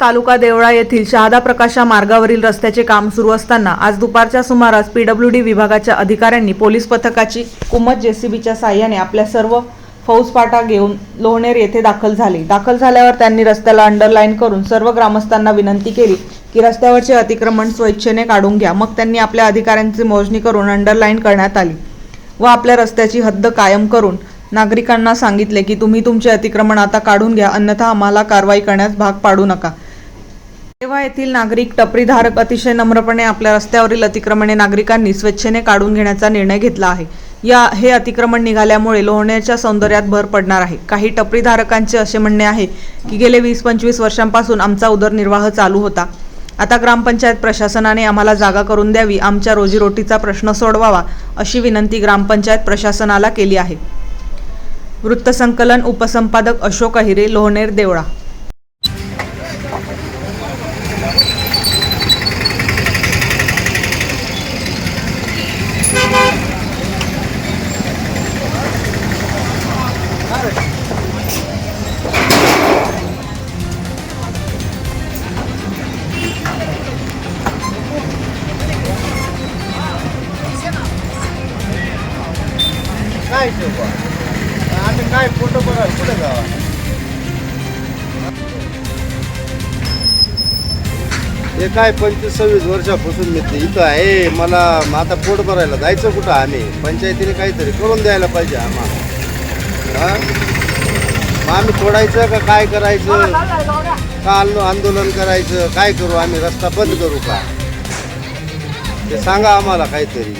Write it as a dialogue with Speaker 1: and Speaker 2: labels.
Speaker 1: तालुका देवळा येथील शहादा प्रकाशा मार्गावरील रस्त्याचे काम सुरू असताना आज दुपारच्या सुमारास पीडब्ल्यूडी विभागाच्या अधिकाऱ्यांनी पोलीस पथकाची कुमत जेसीबीच्या साह्याने आपल्या सर्व फौजपाटा घेऊन लोहनेर येथे दाखल झाले. दाखल झाल्यावर त्यांनी रस्त्याला अंडरलाईन करून सर्व ग्रामस्थांना विनंती केली की रस्त्यावरचे अतिक्रमण स्वेच्छेने काढून घ्या. मग त्यांनी आपल्या अधिकाऱ्यांची मोजणी करून अंडरलाईन करण्यात आली व आपल्या रस्त्याची हद्द कायम करून नागरिकांना सांगितले की तुम्ही तुमचे अतिक्रमण आता काढून घ्या अन्यथा आम्हाला कारवाई करण्यास भाग पाडू नका. तेव्हा येथील नागरिक टपरीधारक अतिशय नम्रपणे आपल्या रस्त्यावरील अतिक्रमणे नागरिकांनी स्वेच्छेने काढून घेण्याचा निर्णय घेतला आहे. या हे अतिक्रमण निघाल्यामुळे लोहण्याच्या सौंदर्यात भर पडणार आहे. काही टपरीधारकांचे असे म्हणणे आहे की गेले वीस पंचवीस वर्षांपासून आमचा उदरनिर्वाह चालू होता. आता ग्रामपंचायत प्रशासनाने आम्हाला जागा करून द्यावी आमच्या रोजीरोटीचा प्रश्न सोडवावा अशी विनंती ग्रामपंचायत प्रशासनाला केली आहे. वृत्तसंकलन उपसंपादक अशोक अहिरे लोहनेर देवळा
Speaker 2: काय शोभा आम्ही काय फोटो बघा कुठे जावा? हे काय पंचवीस सव्वीस वर्षापासून मी ते इथं आहे. मला आता पोट भरायला जायचं कुठं आम्ही? पंचायतीने काहीतरी करून द्यायला पाहिजे आम्हाला. हा? मग आम्ही तोडायचं का काय करायचं? का आंदो- आंदोलन करायचं? काय करू? आम्ही रस्ता बंद करू का? ते सांगा आम्हाला काहीतरी.